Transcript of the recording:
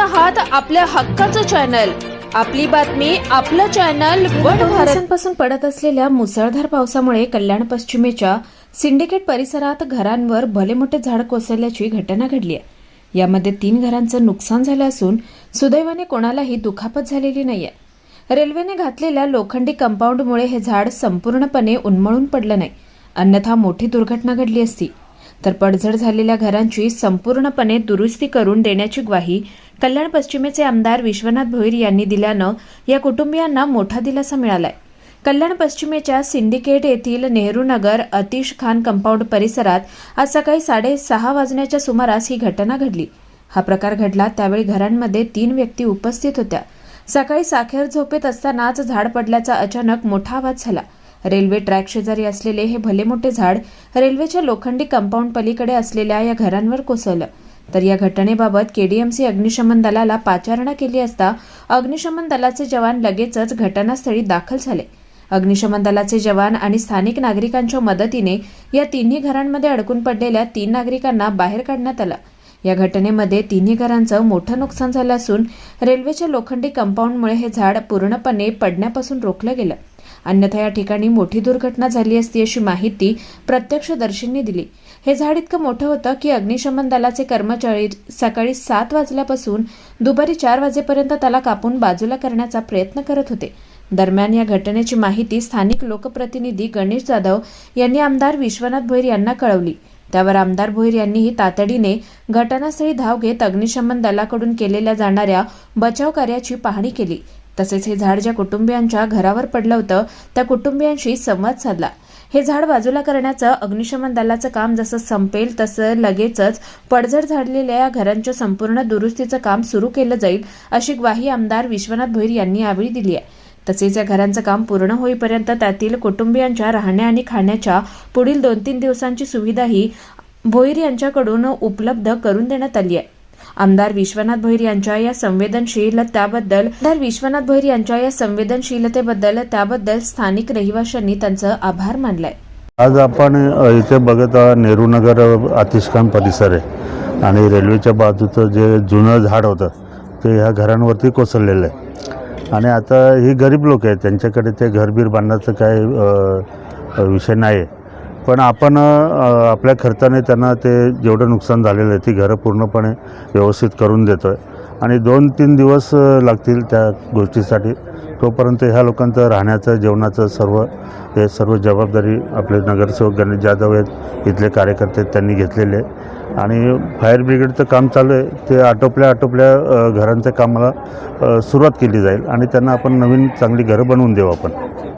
आहात आपल्या हक्काचं चॅनल. आपली बातमी आपलं चॅनल वन पडत असलेल्या मुसळधार पावसामुळे कल्याण पश्चिमेच्या सिंडिकेट परिसरात घरांवर भले मोठे झाड कोसळल्याची घटना घडली आहे. यामध्ये तीन घरांचं नुकसान झालं असून सुदैवाने कोणालाही दुखापत झालेली नाहीये. रेल्वेने घातलेल्या लोखंडी कंपाऊंडमुळे हे झाड संपूर्णपणे उन्मळून पडलं नाही. अन्यथा मोठी दुर्घटना घडली असती. तर पडझड झालेल्या घरांची संपूर्णपणे दुरुस्ती करून देण्याची ग्वाही कल्याण पश्चिमेचे आमदार विश्वनाथ भोईर यांनी दिल्यानं या कुटुंबियांना मोठा दिलासा मिळालाय. कल्याण पश्चिमेच्या सिंडिकेट येथील नेहरू नगर अतिश खान कंपाऊंड परिसरात आज सकाळी साडेसहा वाजण्याच्या सुमारास ही घटना घडली. हा प्रकार घडला त्यावेळी घरांमध्ये तीन व्यक्ती उपस्थित होत्या. सकाळी साखेर झोपेत असतानाच झाड पडल्याचा अचानक मोठा आवाज झाला. रेल्वे ट्रॅक शेजारी असलेले हे भले मोठे झाड रेल्वेच्या लोखंडी कंपाऊंड पलीकडे असलेल्या या घरांवर कोसळलं. तर या घटनेबाबत केडीएमसी अग्निशमन दलाला पाचारणा केली असता अग्निशमन दलाचे जवान लगेचच घटनास्थळी दाखल झाले. अग्निशमन दलाचे जवान आणि स्थानिक नागरिकांच्या मदतीने या तिन्ही घरांमध्ये अडकून पडलेल्या तीन नागरिकांना बाहेर काढण्यात आलं. या घटनेमध्ये तिन्ही घरांचं मोठं नुकसान झालं असून रेल्वेच्या लोखंडी कंपाऊंडमुळे हे झाड पूर्णपणे पडण्यापासून रोखलं गेलं. अन्यथा या ठिकाणी मोठी दुर्घटना झाली असती अशी माहिती प्रत्यक्षदर्शींनी दिली. हे झाड इतकं मोठं होतं की अग्निशमन दलाचे कर्मचारी सकाळी सात वाजल्यापासून दुपारी चार वाजेपर्यंत त्याला कापून बाजूला करण्याचा प्रयत्न करत होते. दरम्यान या घटनेची माहिती स्थानिक लोकप्रतिनिधी गणेश जाधव यांनी आमदार विश्वनाथ भोईर यांना कळवली. त्यावर आमदार भोईर यांनीही तातडीने घटनास्थळी धाव घेत अग्निशमन दलाकडून केलेल्या जाणाऱ्या बचाव कार्याची पाहणी केली. तसेच हे झाड ज्या कुटुंबियांच्या घरावर पडलं होतं त्या कुटुंबियांशी संवाद साधला. हे झाड बाजूला करण्याचं अग्निशमन दलाचं काम जसं संपेल तसं लगेचच पडझड झाडलेल्या या घरांच्या संपूर्ण दुरुस्तीचं काम सुरू केलं जाईल अशी ग्वाही आमदार विश्वनाथ भोईर यांनी यावेळी दिली आहे. तसेच या घरांचं काम पूर्ण होईपर्यंत त्यातील कुटुंबियांच्या राहण्या आणि खाण्याच्या पुढील दोन तीन दिवसांची सुविधाही भोईर यांच्याकडून उपलब्ध करून देण्यात आली आहे. आमदार विश्वनाथ भोईर यांच्या या संवेदनशीलताबद्दल आमदार विश्वनाथ भोईर यांच्या या संवेदनशीलतेबद्दल त्याबद्दल स्थानिक रहिवाशांनी त्यांचं आभार मानलाय. आज आपण इथे बघत आहोत नेहरू नगर अतिशखान परिसर आहे. आणि रेल्वेच्या बाजूचं जे जुनं झाड होतं ते ह्या घरांवरती कोसळलेलं आहे. आणि आता ही गरीब लोक आहेत त्यांच्याकडे ते घरबीर बांधण्याचं काय विषय नाही आहे पण आपण आपल्या खर्चाने त्यांना ते जेवढं नुकसान झालेलं आहे ती घरं पूर्णपणे व्यवस्थित करून देतो आहे आणि दोन तीन दिवस लागतील त्या गोष्टीसाठी. तोपर्यंत ह्या लोकांचं राहण्याचं जेवणाचं सर्व हे सर्व जबाबदारी आपले नगरसेवक गणेश जाधव आहेत इथले कार्यकर्ते आहेत, त्यांनी घेतलेले आहे. आणि फायर ब्रिगेडचं काम चालू आहे. ते आटोपल्या आटोपल्या घरांच्या कामाला सुरुवात केली जाईल. आणि त्यांना आपण नवीन चांगली घरं बनवून देऊ आपण.